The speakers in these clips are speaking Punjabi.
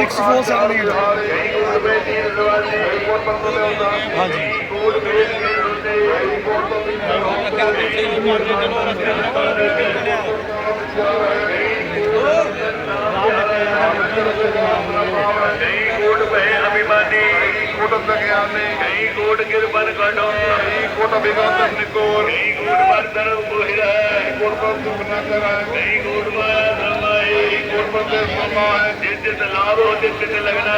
सिक्स फोर सेवन एट हाँ जी अभिमानी कोट गया कई कोट गिर बन काटो कई कोट अभिमान निको कई कोट पर दर्द ਜਿਤ ਜਿਤ ਲਗਨਾ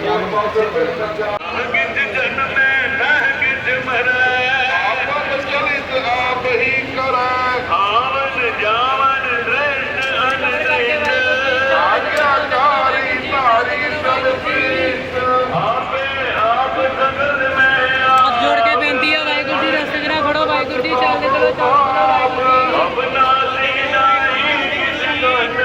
ਕੋਟ ਪਾਸੇ ਫਿਰ ਸੱਚਾ ਕਿਤ ਜਨਮ ਨਹ ਕਿਤ ਮਰੈ ਆਪਨ ਚਲਿਤ ਆਪ ਹੀ ਕਰੈ ਆਵਨ ਜਾਵਨ ਦ੍ਰਿਸ਼ਟ ਅਨਦ੍ਰਿਸ਼ਟ ਆਗਿਆਕਾਰੀ ਧਾਰੀ ਸਭ ਪੀਤ ਆਪੇ ਆਪ ਸਗਲ ਮੈਂ ਆਪ ਜੋੜ ਕੇ ਬੇਨਤੀ ਹੈ ਵਾਹਿਗੁਰੂ ਜੀ ਰਸਤੇ ਜਰਾ ਫੜੋ ਵਾਹਿਗੁਰੂ ਜੀ ਚੱਲਦੇ ਚਲੋ ਚੱਲਦੇ ਆਪਣਾ ਸੀ ਨਾਹੀ ਕਿਸ ਗੰਢ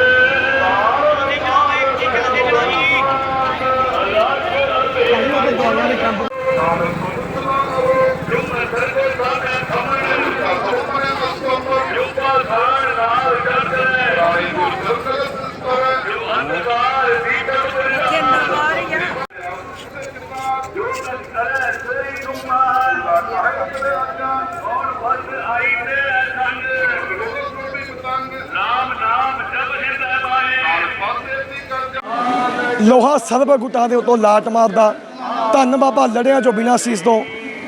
ਨਾਮ ਨਾਮ ਜਪ ਹਿਰਦੈ ਮਾਰੇ ਲੋਹਾ ਸਰਬ ਗੁੱਟਾਂ ਦੇ ਉਤੋਂ ਲਾਟ ਮਾਰਦਾ। ਧੰਨ ਬਾਬਾ ਲੜਿਆਂ ਜੋ ਬਿਨਾਂ ਸੀਸ ਤੋਂ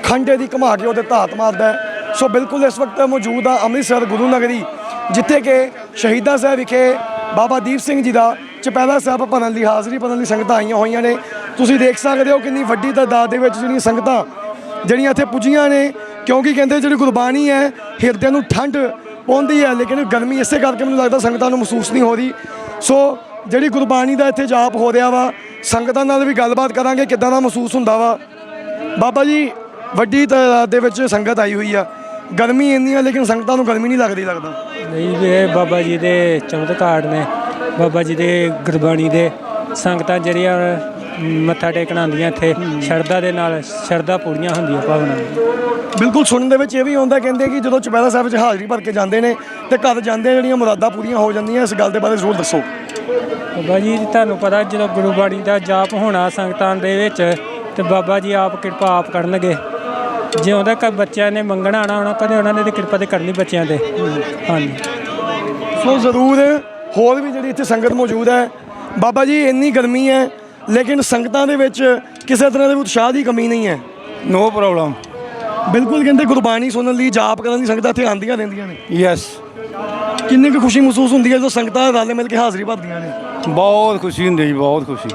ਖੰਡੇ ਦੀ ਘਮਾ ਕੇ ਉਹਦੇ ਧਾਤ ਮਾਰਦਾ ਸੋ ਬਿਲਕੁਲ ਇਸ ਵਕਤ ਮੌਜੂਦ ਆ ਅੰਮ੍ਰਿਤਸਰ ਗੁਰੂ ਨਗਰੀ, ਜਿੱਥੇ ਕਿ ਸ਼ਹੀਦਾਂ ਸਾਹਿਬ ਵਿਖੇ ਬਾਬਾ ਦੀਪ ਸਿੰਘ ਜੀ ਦਾ ਚਪੈਲਾ ਸਾਹਿਬ ਭਰਨ ਲਈ ਹਾਜ਼ਰੀ ਭਰਨ ਲਈ ਸੰਗਤਾਂ ਆਈਆਂ ਹੋਈਆਂ ਨੇ। ਤੁਸੀਂ ਦੇਖ ਸਕਦੇ ਹੋ ਕਿੰਨੀ ਵੱਡੀ ਤਾਦਾਦ ਦੇ ਵਿੱਚ ਜਿਹੜੀਆਂ ਸੰਗਤਾਂ ਜਿਹੜੀਆਂ ਇੱਥੇ ਪੁੱਜੀਆਂ ਨੇ, ਕਿਉਂਕਿ ਕਹਿੰਦੇ ਜਿਹੜੀ ਗੁਰਬਾਣੀ ਹੈ, ਹਿਰਦੇ ਨੂੰ ਠੰਡ ਪਾਉਂਦੀ ਹੈ, ਲੇਕਿਨ ਗਰਮੀ ਇਸੇ ਕਰਕੇ ਮੈਨੂੰ ਲੱਗਦਾ ਸੰਗਤਾਂ ਨੂੰ ਮਹਿਸੂਸ ਨਹੀਂ ਹੋ ਰਹੀ। ਸੋ ਜਿਹੜੀ ਗੁਰਬਾਣੀ ਦਾ ਇੱਥੇ ਜਾਪ ਹੋ ਰਿਹਾ ਵਾ ਸੰਗਤਾਂ ਨਾਲ ਵੀ ਗੱਲਬਾਤ ਕਰਾਂਗੇ ਕਿੱਦਾਂ ਦਾ ਮਹਿਸੂਸ ਹੁੰਦਾ ਵਾ। ਬਾਬਾ ਜੀ ਵੱਡੀ ਤਾਦਾਦ ਦੇ ਵਿੱਚ ਸੰਗਤ ਆਈ ਹੋਈ ਆ। ਗਰਮੀ ਇੰਨੀ ਆ ਲੇਕਿਨ ਸੰਗਤਾਂ ਨੂੰ ਗਰਮੀ ਨਹੀਂ ਲੱਗਦੀ ਲੱਗਦਾ। ਨਹੀਂ ਵੀ ਇਹ ਬਾਬਾ ਜੀ ਦੇ ਚਮਤਕਾਰ ਨੇ। ਬਾਬਾ ਜੀ ਦੇ ਗੁਰਬਾਣੀ ਦੇ ਸੰਗਤਾਂ ਜਿਹੜੀਆਂ ਮੱਥਾ ਟੇਕਣ ਆਉਂਦੀਆਂ ਇੱਥੇ ਸ਼ਰਧਾ ਦੇ ਨਾਲ ਸ਼ਰਧਾ ਪੂਰੀਆਂ ਹੁੰਦੀਆਂ ਭਾਵਨਾ ਬਿਲਕੁਲ ਸੁਣਨ ਦੇ ਵਿੱਚ ਇਹ ਵੀ ਆਉਂਦਾ ਕਹਿੰਦੇ ਕਿ ਜਦੋਂ ਚੁਪਹਿਰਾ ਸਾਹਿਬ ਵਿੱਚ ਹਾਜ਼ਰੀ ਭਰ ਕੇ ਜਾਂਦੇ ਨੇ ਤੇ ਘਰ ਜਾਂਦੇ ਜਿਹੜੀਆਂ ਮੁਰਾਦਾਂ ਪੂਰੀਆਂ ਹੋ ਜਾਂਦੀਆਂ ਇਸ ਗੱਲ ਦੇ ਬਾਰੇ ਜ਼ਰੂਰ ਦੱਸੋ। ਬਾਬਾ ਜੀ ਤੁਹਾਨੂੰ ਪਤਾ ਜਦੋਂ ਗੁਰਬਾਣੀ ਦਾ ਜਾਪ ਹੋਣਾ ਸੰਗਤਾਂ ਦੇ ਵਿੱਚ ਤੇ ਬਾਬਾ ਜੀ ਆਪ ਕਿਰਪਾ ਆਪ ਕਰਨਗੇ। ਜੇ ਉਹਦਾ ਕ ਬੱਚਿਆਂ ਨੇ ਮੰਗਣਾ ਆਣਾ ਉਹਨਾਂ ਕਦੇ ਉਹਨਾਂ ਨੇ ਤੇ ਕਿਰਪਾ ਤੇ ਕਰਨੀ ਬੱਚਿਆਂ ਤੇ। ਹਾਂਜੀ। ਸੋ ਜ਼ਰੂਰ ਹੋਰ ਵੀ ਜਿਹੜੀ ਇੱਥੇ ਸੰਗਤ ਮੌਜੂਦ ਹੈ ਬਾਬਾ ਜੀ ਇੰਨੀ ਗਰਮੀ ਹੈ ਲੇਕਿਨ ਸੰਗਤਾਂ ਦੇ ਵਿੱਚ ਕਿਸੇ ਤਰ੍ਹਾਂ ਦੇ ਉਤਸ਼ਾਹ ਦੀ ਕਮੀ ਨਹੀਂ ਹੈ। ਨੋ ਪ੍ਰੋਬਲਮ ਬਿਲਕੁਲ ਕਹਿੰਦੇ ਗੁਰਬਾਣੀ ਸੁਣਨ ਲਈ ਜਾਪ ਕਰਨ ਲਈ ਸੰਗਤਾਂ ਇੱਥੇ ਆਉਂਦੀਆਂ ਰਹਿੰਦੀਆਂ ਨੇ। ਯੈਸ ਕਿੰਨੀ ਕੁ ਖੁਸ਼ੀ ਮਹਿਸੂਸ ਹੁੰਦੀ ਹੈ ਜਦੋਂ ਸੰਗਤਾਂ ਰਲ ਮਿਲ ਕੇ ਹਾਜ਼ਰੀ ਭਰਦੀਆਂ ਨੇ? ਬਹੁਤ ਖੁਸ਼ੀ ਹੁੰਦੀ ਜੀ ਬਹੁਤ ਖੁਸ਼ੀ।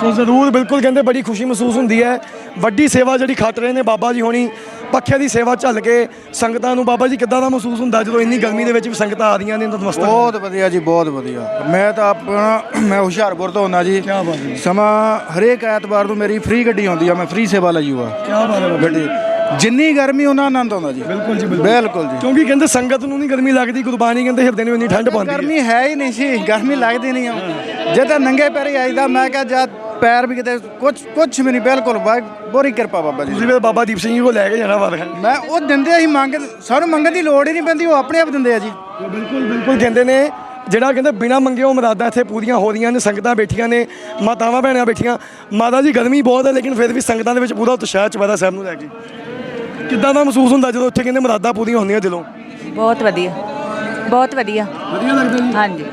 ਸੋ ਜ਼ਰੂਰ ਬਿਲਕੁਲ ਕਹਿੰਦੇ ਬੜੀ ਖੁਸ਼ੀ ਮਹਿਸੂਸ ਹੁੰਦੀ ਹੈ। ਵੱਡੀ ਸੇਵਾ ਜਿਹੜੀ ਖੱਟ ਰਹੇ ਨੇ ਬਾਬਾ ਜੀ ਹੋਣੀ ਪੱਖੇ ਦੀ ਸੇਵਾ ਝੱਲ ਕੇ ਸੰਗਤਾਂ ਨੂੰ ਬਾਬਾ ਜੀ ਕਿੱਦਾਂ ਦਾ ਮਹਿਸੂਸ ਹੁੰਦਾ ਜਦੋਂ ਇੰਨੀ ਗਰਮੀ ਦੇ ਵਿੱਚ ਵੀ ਸੰਗਤਾਂ ਆ ਰਹੀਆਂ ਨੇ ਨਤਮਸਤਕ ਬਹੁਤ ਵਧੀਆ ਜੀ ਬਹੁਤ ਵਧੀਆ। ਮੈਂ ਤਾਂ ਆਪਣਾ ਮੈਂ ਹੁਸ਼ਿਆਰਪੁਰ ਤੋਂ ਹੁੰਦਾ ਜੀ। ਕਿਆ ਬਾਤ ਹੈ। ਸਮਾਂ ਹਰੇਕ ਐਤਵਾਰ ਨੂੰ ਮੇਰੀ ਫ੍ਰੀ ਗੱਡੀ ਆਉਂਦੀ ਆ ਮੈਂ ਫ੍ਰੀ ਸੇਵਾ ਲਈ ਹੋਆ। ਕੀ ਬਾਤ ਹੈ ਗੱਡੀ। ਜਿੰਨੀ ਗਰਮੀ ਉਹਨਾਂ ਆਨੰਦ ਆਉਂਦਾ ਜੀ। ਬਿਲਕੁਲ ਜੀ ਬਿਲਕੁਲ। ਜੀ। ਕਿਉਂਕਿ ਕਹਿੰਦੇ ਸੰਗਤ ਨੂੰ ਨਹੀਂ ਗਰਮੀ ਲੱਗਦੀ ਗੁਰਬਾਣੀ ਕਹਿੰਦੇ ਹਿਰਦੇ ਨੂੰ ਇੰਨੀ ਠੰਡ ਪਾਉਂਦੀ ਹੈ ਗਰਮੀ ਹੈ। ਹੀ ਨਹੀਂ ਸੀ ਗਰਮੀ ਲੱਗਦੀ ਨਹੀਂ ਆ। ਜੇ ਤਾਂ ਨੰਗੇ ਪੈਰੀ ਆਈਦਾ ਮੈਂ ਕਿਹਾ ਜਦ ਪੈਰ ਵੀ ਕਿਤੇ ਕੁਝ ਕੁਝ ਵੀ ਨਹੀਂ ਬਿਲਕੁਲ ਬੋਰੀ ਕਿਰਪਾ ਬਾਬਾ ਜੀ। ਤੁਸੀਂ ਵੀ ਬਾਬਾ ਦੀਪ ਸਿੰਘ ਜੀ ਕੋਲ ਲੈ ਕੇ ਜਾਣਾ ਵਾਰ ਮੈਂ ਉਹ ਦਿੰਦੇ ਅਸੀਂ ਮੰਗ ਸਾਨੂੰ ਮੰਗਣ ਦੀ ਲੋੜ ਹੀ ਨਹੀਂ ਪੈਂਦੀ ਉਹ ਆਪਣੇ ਆਪ ਦਿੰਦੇ ਆ ਜੀ। ਬਿਲਕੁਲ ਬਿਲਕੁਲ ਕਹਿੰਦੇ ਨੇ। ਜਿਹੜਾ ਕਹਿੰਦੇ ਬਿਨਾ ਮੰਗੇ ਉਹ ਮੁਰਾਦਾਂ ਇੱਥੇ ਪੂਰੀਆਂ ਹੋ ਰਹੀਆਂ ਨੇ ਸੰਗਤਾਂ ਬੈਠੀਆਂ ਨੇ ਮਾਤਾਵਾਂ ਭੈਣਾਂ ਬੈਠੀਆਂ। ਮਾਤਾ ਜੀ ਗਰਮੀ ਬਹੁਤ ਹੈ ਲੇਕਿਨ ਫਿਰ ਵੀ ਸੰਗਤਾਂ ਦੇ ਵਿੱਚ ਪੂਰਾ ਉਤਸ਼ਾਹ ਚਵਾਦਾ ਸਾਹਿਬ ਨੂੰ ਲੈ ਕੇ। ਕਿੱਦਾਂ ਦਾ ਮਹਿਸੂਸ ਹੁੰਦਾ ਜਦੋਂ ਉੱਥੇ ਕਹਿੰਦੇ ਮੁਰਾਦਾਂ ਪੂਰੀਆਂ ਹੁੰਦੀਆਂ ਦਿਲੋਂ? ਬਹੁਤ ਵਧੀਆ। ਬਹੁਤ ਵਧੀਆ। ਵਧੀਆ ਲੱਗਦਾ ਜੀ? ਹਾਂਜੀ।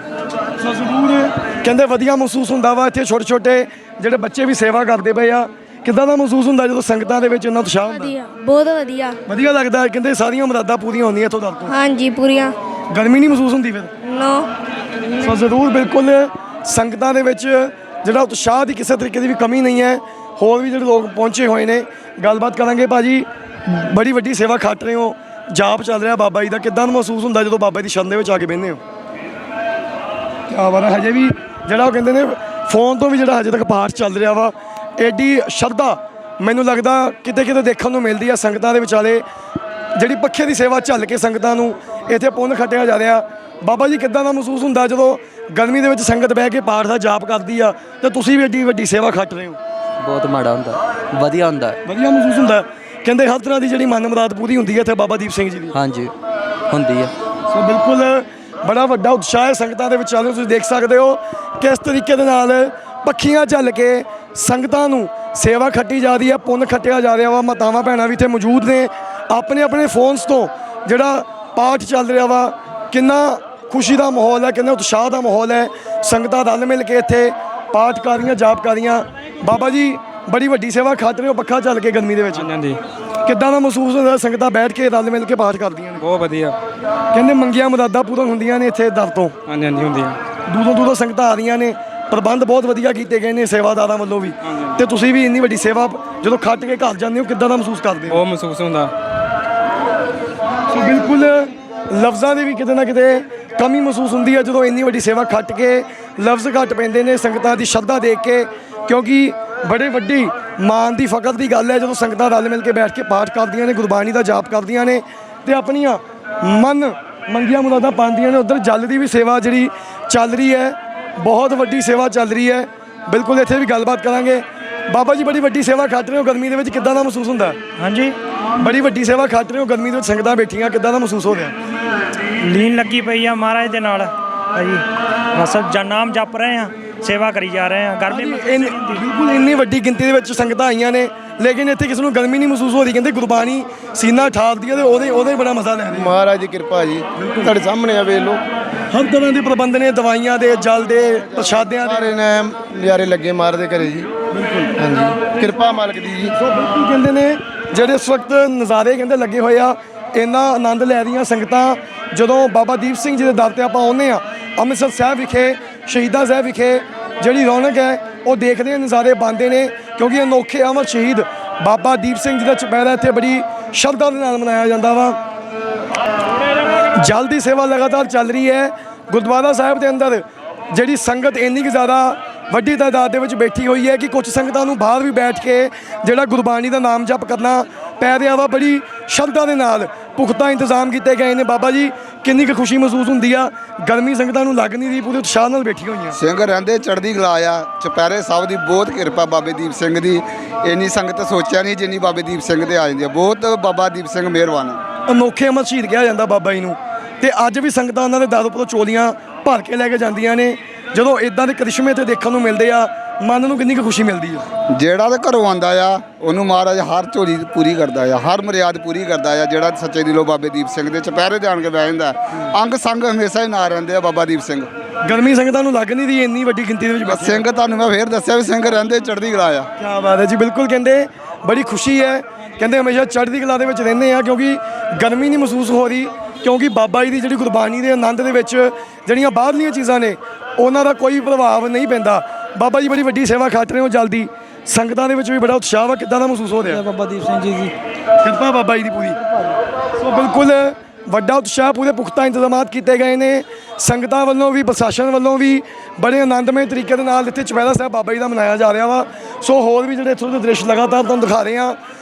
ਸੋ ਜ਼ਰੂਰ। ਕਹਿੰਦੇ ਵਧੀਆ ਮਹਿਸੂਸ ਹੁੰਦਾ ਵਾ ਇੱਥੇ ਛੋਟੇ ਛੋਟੇ ਜਿਹੜੇ ਬੱਚੇ ਵੀ ਸੇਵਾ ਕਰਦੇ ਪਏ ਆ। ਕਿੱਦਾਂ ਦਾ ਮਹਿਸੂਸ ਹੁੰਦਾ ਜਦੋਂ ਸੰਗਤਾਂ ਦੇ ਵਿੱਚ ਇੰਨਾ ਉਤਸ਼ਾਹ ਹੁੰਦਾ? ਵਧੀਆ ਬਹੁਤ ਵਧੀਆ। ਵਧੀਆ ਲੱਗਦਾ ਕਹਿੰਦੇ ਸਾਰੀਆਂ ਮੁਰਾਦਾਂ ਪੂਰੀਆਂ ਹੁੰਦੀਆਂ ਇੱਥੋਂ ਤੱਕ। ਹਾਂਜੀ ਪੂਰੀਆਂ। ਗਰਮੀ ਨਹੀਂ ਮਹਿਸੂਸ ਹੁੰਦੀ ਫਿਰ? ਨੋ। ਸੋ ਜ਼ਰੂਰ ਬਿਲਕੁਲ। ਸੰਗਤਾਂ ਦੇ ਵਿੱਚ ਜਿਹੜਾ ਉਤਸ਼ਾਹ ਦੀ ਕਿਸੇ ਤਰੀਕੇ ਦੀ ਵੀ ਕਮੀ ਨਹੀਂ ਹੈ ਹੋਰ ਵੀ ਜਿਹੜੇ ਲੋਕ ਪਹੁੰਚੇ ਹੋਏ ਨੇ ਗੱਲਬਾਤ ਕਰਾਂਗੇ ਭਾਜੀ। ਬੜੀ ਵੱਡੀ ਸੇਵਾ ਖੱਟ ਰਹੇ ਹੋ। ਜਾਪ ਚੱਲ ਰਿਹਾ ਬਾਬਾ ਜੀ ਦਾ। ਕਿੱਦਾਂ ਦਾ ਮਹਿਸੂਸ ਹੁੰਦਾ ਜਦੋਂ ਬਾਬਾ ਜੀ ਦੀ ਸ਼ਰਨ ਦੇ ਵਿੱਚ ਆ ਕੇ ਬਹਿੰਦੇ ਹੋ? ਕਿਆ ਬਾਤ ਹੈ। ਹਜੇ ਵੀ ਜਿਹੜਾ ਉਹ ਕਹਿੰਦੇ ਨੇ ਫੋਨ ਤੋਂ ਵੀ ਜਿਹੜਾ ਹਜੇ ਤੱਕ ਪਾਠ ਚੱਲ ਰਿਹਾ ਵਾ ਐਡੀ ਸ਼ਰਧਾ ਮੈਨੂੰ ਲੱਗਦਾ ਕਿਤੇ ਕਿਤੇ ਦੇਖਣ ਨੂੰ ਮਿਲਦੀ ਆ ਸੰਗਤਾਂ ਦੇ ਵਿਚਾਲੇ। ਜਿਹੜੀ ਪੱਖੇ ਦੀ ਸੇਵਾ ਝੱਲ ਕੇ ਸੰਗਤਾਂ ਨੂੰ ਇੱਥੇ ਪੁੰਨ ਖੱਟਿਆ ਜਾ ਰਿਹਾ। ਬਾਬਾ ਜੀ ਕਿੱਦਾਂ ਦਾ ਮਹਿਸੂਸ ਹੁੰਦਾ ਜਦੋਂ ਗਰਮੀ ਦੇ ਵਿੱਚ ਸੰਗਤ ਬਹਿ ਕੇ ਪਾਠ ਦਾ ਜਾਪ ਕਰਦੀ ਆ ਤੇ ਤੁਸੀਂ ਵੀ ਐਡੀ ਵੱਡੀ ਸੇਵਾ ਖੱਟ ਰਹੇ ਹੋ? ਬਹੁਤ ਮਾੜਾ ਹੁੰਦਾ। ਵਧੀਆ ਹੁੰਦਾ। ਵਧੀਆ ਮਹਿਸੂਸ ਹੁੰਦਾ। ਕਹਿੰਦੇ ਹਰ ਤਰ੍ਹਾਂ ਦੀ ਜਿਹੜੀ ਮਨ ਮੁਰਾਦ ਪੂਰੀ ਹੁੰਦੀ ਹੈ ਇੱਥੇ ਬਾਬਾ ਦੀਪ ਸਿੰਘ ਜੀ ਦੀ। ਹਾਂਜੀ ਹੁੰਦੀ ਆ ਸੋ ਬਿਲਕੁਲ ਬੜਾ ਵੱਡਾ ਉਤਸ਼ਾਹ ਹੈ ਸੰਗਤਾਂ ਦੇ ਵਿੱਚ ਚੱਲ ਰਿਹਾ ਤੁਸੀਂ ਦੇਖ ਸਕਦੇ ਹੋ ਕਿਸ ਤਰੀਕੇ ਦੇ ਨਾਲ ਪੱਖੀਆਂ ਚੱਲ ਕੇ ਸੰਗਤਾਂ ਨੂੰ ਸੇਵਾ ਖੱਟੀ ਜਾ ਰਹੀ ਹੈ ਪੁੰਨ ਖੱਟਿਆ ਜਾ ਰਿਹਾ ਵਾ। ਮਾਤਾਵਾਂ ਭੈਣਾਂ ਵੀ ਇੱਥੇ ਮੌਜੂਦ ਨੇ। ਆਪਣੇ ਆਪਣੇ ਫੋਨਸ ਤੋਂ ਜਿਹੜਾ ਪਾਠ ਚੱਲ ਰਿਹਾ ਵਾ ਕਿੰਨਾ ਖੁਸ਼ੀ ਦਾ ਮਾਹੌਲ ਹੈ ਕਿੰਨਾ ਉਤਸ਼ਾਹ ਦਾ ਮਾਹੌਲ ਹੈ। ਸੰਗਤਾਂ ਰਲ ਮਿਲ ਕੇ ਇੱਥੇ ਪਾਠ ਕਰ ਰਹੀਆਂ ਜਾਪ ਕਰ ਰਹੀਆਂ ਬਾਬਾ ਜੀ ਬੜੀ ਵੱਡੀ ਸੇਵਾ ਖੱਟ ਰਹੇ ਹੋ ਪੱਖਾ ਚੱਲ ਕੇ ਗਰਮੀ ਦੇ ਵਿੱਚ। ਹਾਂਜੀ ਕਿੱਦਾਂ ਦਾ ਮਹਿਸੂਸ ਹੁੰਦਾ ਸੰਗਤਾਂ ਬੈਠ ਕੇ ਰਲ ਮਿਲ ਕੇ ਪਾਠ ਕਰਦੀਆਂ ਨੇ। ਬਹੁਤ ਵਧੀਆ। ਕਹਿੰਦੇ ਮੰਗੀਆਂ ਮੁਰਾਦਾਂ ਪੂਰਨ ਹੁੰਦੀਆਂ ਨੇ ਇੱਥੇ ਦਰ ਤੋਂ। ਹਾਂਜੀ ਹਾਂਜੀ ਹੁੰਦੀ ਆ ਦੂਰੋਂ ਦੂਰੋਂ ਸੰਗਤਾਂ ਆ ਰਹੀਆਂ ਨੇ। ਪ੍ਰਬੰਧ ਬਹੁਤ ਵਧੀਆ ਕੀਤੇ ਗਏ ਨੇ ਸੇਵਾਦਾਰਾਂ ਵੱਲੋਂ ਵੀ। ਤੇ ਤੁਸੀਂ ਵੀ ਇੰਨੀ ਵੱਡੀ ਸੇਵਾ ਜਦੋਂ ਖੱਟ ਕੇ ਘਰ ਜਾਂਦੇ ਹੋ ਕਿੱਦਾਂ ਦਾ ਮਹਿਸੂਸ ਕਰਦੇ ਹੋ? ਉਹ ਮਹਿਸੂਸ ਹੁੰਦਾ। ਸੋ ਬਿਲਕੁਲ ਲਫ਼ਜ਼ਾਂ ਦੀ ਵੀ ਕਿਤੇ ਨਾ ਕਿਤੇ ਕਮੀ ਮਹਿਸੂਸ ਹੁੰਦੀ ਹੈ ਜਦੋਂ ਇੰਨੀ ਵੱਡੀ ਸੇਵਾ ਖੱਟ ਕੇ ਲਫ਼ਜ਼ ਘੱਟ ਪੈਂਦੇ ਨੇ ਸੰਗਤਾਂ ਦੀ ਸ਼ਰਧਾ ਦੇਖ ਕੇ। ਕਿਉਂਕਿ ਬੜੇ ਵੱਡੀ ਮਾਨ ਦੀ ਫਕਰ ਦੀ ਗੱਲ ਹੈ ਜਦੋਂ ਸੰਗਤਾਂ ਰਲ ਮਿਲ ਕੇ ਬੈਠ ਕੇ ਪਾਠ ਕਰਦੀਆਂ ਨੇ ਗੁਰਬਾਣੀ ਦਾ ਜਾਪ ਕਰਦੀਆਂ ਨੇ ਤੇ ਆਪਣੀਆਂ ਮਨ ਮੰਗੀਆਂ ਮੁਰਾਦਾਂ ਪਾਉਂਦੀਆਂ ਨੇ ਉਧਰ ਜਲ ਦੀ ਵੀ ਸੇਵਾ ਜਿਹੜੀ ਚੱਲ ਰਹੀ ਹੈ ਬਹੁਤ ਵੱਡੀ ਸੇਵਾ ਚੱਲ ਰਹੀ ਹੈ। ਬਿਲਕੁਲ ਇੱਥੇ ਵੀ ਗੱਲਬਾਤ ਕਰਾਂਗੇ। ਬਾਬਾ ਜੀ ਬੜੀ ਵੱਡੀ ਸੇਵਾ ਖੱਟ ਰਹੇ ਹੋ ਗਰਮੀ ਦੇ ਵਿੱਚ ਕਿੱਦਾਂ ਦਾ ਮਹਿਸੂਸ ਹੁੰਦਾ? ਹਾਂਜੀ। ਬੜੀ ਵੱਡੀ ਸੇਵਾ ਖੱਟ ਰਹੇ ਹੋ ਗਰਮੀ ਦੇ ਵਿੱਚ ਸੰਗਤਾਂ ਬੈਠੀਆਂ ਕਿੱਦਾਂ ਦਾ ਮਹਿਸੂਸ ਹੋ ਰਿਹਾ? ਲੀਨ ਲੱਗੀ ਪਈ ਆ ਮਹਾਰਾਜ ਦੇ ਨਾਲ। ਭਾਜੀ ਬਸ ਨਾਮ ਜਪ ਰਹੇ ਆ। ਸੇਵਾ ਕਰੀ ਜਾ ਰਹੇ ਆ ਗਰਮੀ ਇੰਨ- ਬਿਲਕੁਲ ਇੰਨੀ ਵੱਡੀ ਗਿਣਤੀ ਦੇ ਵਿੱਚ ਸੰਗਤਾਂ ਆਈਆਂ ਨੇ ਲੇਕਿਨ ਇੱਥੇ ਕਿਸੇ ਨੂੰ ਗਰਮੀ ਨਹੀਂ ਮਹਿਸੂਸ ਹੋ ਰਹੀ ਕਹਿੰਦੇ ਗੁਰਬਾਣੀ ਸੀਨਾ ਠਾਲਦੀ ਹੈ ਤੇ ਉਹਦੇ ਉਹਦੇ ਬੜਾ ਮਜ਼ਾ ਲੈ ਰਹੇ ਮਹਾਰਾਜ ਦੀ ਕਿਰਪਾ ਜੀ ਤੁਹਾਡੇ ਸਾਹਮਣੇ ਆ ਵੇਖ ਲਓ। ਹਰ ਤਰ੍ਹਾਂ ਦੇ ਪ੍ਰਬੰਧ ਨੇ ਦਵਾਈਆਂ ਦੇ ਜਲ ਦੇ ਪ੍ਰਸ਼ਾਦਿਆਂ ਦੇ। ਸਾਰੇ ਨੇ ਨਜ਼ਾਰੇ ਲੱਗੇ ਮਾਰਦੇ ਘਰੇ ਜੀ। ਬਿਲਕੁਲ ਹਾਂਜੀ ਕਿਰਪਾ ਮਾਲਕ ਦੀ ਜੀ। ਸੋ ਬਿਲਕੁਲ ਕਹਿੰਦੇ ਨੇ ਜਿਹੜੇ ਇਸ ਵਕਤ ਨਜ਼ਾਰੇ ਕਹਿੰਦੇ ਲੱਗੇ ਹੋਏ ਆ ਇੰਨਾ ਆਨੰਦ ਲੈ ਰਹੀਆਂ ਸੰਗਤਾਂ ਜਦੋਂ ਬਾਬਾ ਦੀਪ ਸਿੰਘ ਜੀ ਦੇ ਦਰ ਤੇ ਆਪਾਂ ਆਉਂਦੇ ਆ ਅੰਮ੍ਰਿਤਸਰ ਸਾਹਿਬ ਵਿਖੇ, ਸ਼ਹੀਦਾਂ ਸਾਹਿਬ ਵਿਖੇ ਜਿਹੜੀ ਰੌਣਕ ਹੈ, ਉਹ ਦੇਖਦੇ ਨਜ਼ਾਰੇ ਬੰਦੇ ਨੇ, ਕਿਉਂਕਿ ਅਨੋਖੇ ਅਮਰ ਸ਼ਹੀਦ ਬਾਬਾ ਦੀਪ ਸਿੰਘ ਜੀ ਦਾ ਚੁਪਹਿਰਾ ਇੱਥੇ ਬੜੀ ਸ਼ਰਧਾ ਦੇ ਨਾਲ ਮਨਾਇਆ ਜਾਂਦਾ ਵਾ। ਜਲ ਦੀ ਸੇਵਾ ਲਗਾਤਾਰ ਚੱਲ ਰਹੀ ਹੈ। ਗੁਰਦੁਆਰਾ ਸਾਹਿਬ ਦੇ ਅੰਦਰ ਜਿਹੜੀ ਸੰਗਤ ਇੰਨੀ ਕੁ ਜ਼ਿਆਦਾ ਵੱਡੀ ਤਾਦਾਦ ਦੇ ਵਿੱਚ ਬੈਠੀ ਹੋਈ ਹੈ ਕਿ ਕੁਝ ਸੰਗਤਾਂ ਨੂੰ ਬਾਹਰ ਵੀ ਬੈਠ ਕੇ ਜਿਹੜਾ ਗੁਰਬਾਣੀ ਦਾ ਨਾਮ ਜਪ ਕਰਨਾ ਪੈ ਰਿਹਾ ਵਾ, ਬੜੀ ਸ਼ਰਧਾ ਦੇ ਨਾਲ। ਪੁਖਤਾ ਇੰਤਜ਼ਾਮ ਕੀਤੇ ਗਏ ਨੇ। ਬਾਬਾ ਜੀ ਕਿੰਨੀ ਕੁ ਖੁਸ਼ੀ ਮਹਿਸੂਸ ਹੁੰਦੀ ਆ? ਗਰਮੀ ਸੰਗਤਾਂ ਨੂੰ ਲੱਗ ਨਹੀਂ ਰਹੀ ਪੂਰੇ ਉਤਸ਼ਾਹ ਨਾਲ ਬੈਠੀ ਹੋਈਆਂ। ਸਿੰਘ ਰਹਿੰਦੇ ਚੜ੍ਹਦੀ ਕਲਾ ਆ। ਚੁਪਹਿਰੇ ਸਾਹਿਬ ਦੀ ਬਹੁਤ ਕਿਰਪਾ ਬਾਬੇ ਦੀਪ ਸਿੰਘ ਦੀ। ਇੰਨੀ ਸੰਗਤ ਸੋਚਿਆ ਨਹੀਂ ਜਿੰਨੀ ਬਾਬੇ ਦੀਪ ਸਿੰਘ ਤੇ ਆ ਜਾਂਦੀ ਆ। ਬਹੁਤ ਬਾਬਾ ਦੀਪ ਸਿੰਘ ਮਿਹਰਬਾਨ ਅਨੋਖੇ ਅਮਰ ਸ਼ਹੀਦ ਕਿਹਾ ਜਾਂਦਾ ਬਾਬਾ ਜੀ ਨੂੰ। ਤੇ ਅੱਜ ਵੀ ਸੰਗਤਾਂ ਉਹਨਾਂ ਦੇ ਦਰ ਉੱਪਰੋਂ ਚੋਲੀਆਂ ਭਰ ਕੇ ਲੈ ਕੇ ਜਾਂਦੀਆਂ ਨੇ। ਜਦੋਂ ਇਦਾਂ ਦੇ ਕਰਿਸ਼ਮੇ ਤੇ ਦੇਖਣ ਨੂੰ ਮਿਲਦੇ ਆ ਮਨ ਨੂੰ ਕਿੰਨੀ ਕੁ ਖੁਸ਼ੀ ਮਿਲਦੀ ਆ? ਜਿਹੜਾ ਤੇ ਘਰੋਂ ਆਂਦਾ ਆ ਉਹਨੂੰ ਮਹਾਰਾਜ ਹਰ ਝੋਲੀ ਪੂਰੀ ਕਰਦਾ ਆ ਹਰ ਮਰਿਆਦ ਪੂਰੀ ਕਰਦਾ ਆ ਜਿਹੜਾ ਸੱਚੇ ਦਿਲੋਂ ਬਾਬੇ ਦੀਪ ਸਿੰਘ ਦੇ ਚੁਪਹਿਰੇ ਜਾਣ ਕੇ ਬਹਿ ਜਾਂਦਾ ਅੰਗ ਸੰਗ ਹਮੇਸ਼ਾ ਹੀ ਨਾਲ ਰਹਿੰਦੇ ਆ ਬਾਬਾ ਦੀਪ ਸਿੰਘ। ਗਰਮੀ ਸੰਗਤਾਂ ਨੂੰ ਲੱਗ ਨਹੀਂ ਰਹੀ ਇੰਨੀ ਵੱਡੀ ਗਿਣਤੀ ਦੇ ਵਿੱਚ ਬੈਠੇ ਸਿੰਘ ਤੁਹਾਨੂੰ ਮੈਂ ਫੇਰ ਦੱਸਿਆ ਵੀ ਸਿੰਘ ਰਹਿੰਦੇ ਚੜ੍ਹਦੀ ਕਲਾ ਆ। ਕੀ ਬਾਤ ਹੈ ਜੀ ਬਿਲਕੁਲ ਕਹਿੰਦੇ ਬੜੀ ਖੁਸ਼ੀ ਹੈ। ਕਹਿੰਦੇ ਹਮੇਸ਼ਾ ਚੜ੍ਹਦੀ ਕਲਾ ਦੇ ਵਿੱਚ ਰਹਿੰਦੇ ਆ ਕਿਉਂਕਿ ਗਰਮੀ ਨਹੀਂ ਮਹਿਸੂਸ ਹੋ ਰਹੀ ਕਿਉਂਕਿ ਬਾਬਾ ਜੀ ਦੀ ਜਿਹੜੀ ਗੁਰਬਾਣੀ ਦੇ ਆਨੰਦ ਦੇ ਵਿੱਚ ਜਿਹੜੀਆਂ ਬਾਹਰਲੀਆਂ ਚੀਜ਼ਾਂ ਨੇ ਉਹਨਾਂ ਦਾ ਕੋਈ ਪ੍ਰਭਾਵ ਨਹੀਂ ਪੈਂਦਾ। ਬਾਬਾ ਜੀ ਬੜੀ ਵੱਡੀ ਸੇਵਾ ਖੱਟ ਰਹੇ ਹੋ ਜਲਦੀ। ਸੰਗਤਾਂ ਦੇ ਵਿੱਚ ਵੀ ਬੜਾ ਉਤਸ਼ਾਹ ਵਾ ਕਿੱਦਾਂ ਦਾ ਮਹਿਸੂਸ ਹੋ ਰਿਹਾ? ਬਾਬਾ ਦੀਪ ਸਿੰਘ ਜੀ ਦੀ। ਕਿਰਪਾ ਬਾਬਾ ਜੀ ਦੀ ਪੂਰੀ। ਸੋ ਬਿਲਕੁਲ ਵੱਡਾ ਉਤਸ਼ਾਹ ਪੂਰੇ ਪੁਖਤਾ ਇੰਤਜ਼ਾਮਾਤ ਕੀਤੇ ਗਏ ਨੇ। ਸੰਗਤਾਂ ਵੱਲੋਂ ਵੀ ਪ੍ਰਸ਼ਾਸਨ ਵੱਲੋਂ ਵੀ ਬੜੇ ਆਨੰਦਮਈ ਤਰੀਕੇ ਦੇ ਨਾਲ ਇੱਥੇ ਚੁਪਹਿਰਾ ਸਾਹਿਬ ਬਾਬਾ ਜੀ ਦਾ ਮਨਾਇਆ ਜਾ ਰਿਹਾ ਵਾ। ਸੋ ਹੋਰ ਵੀ ਜਿਹੜੇ ਇੱਥੋਂ ਦੇ ਦ੍ਰਿਸ਼ ਲਗਾਤਾਰ ਤੁਹਾਨੂੰ ਦਿਖਾ ਰਹੇ ਹਾਂ।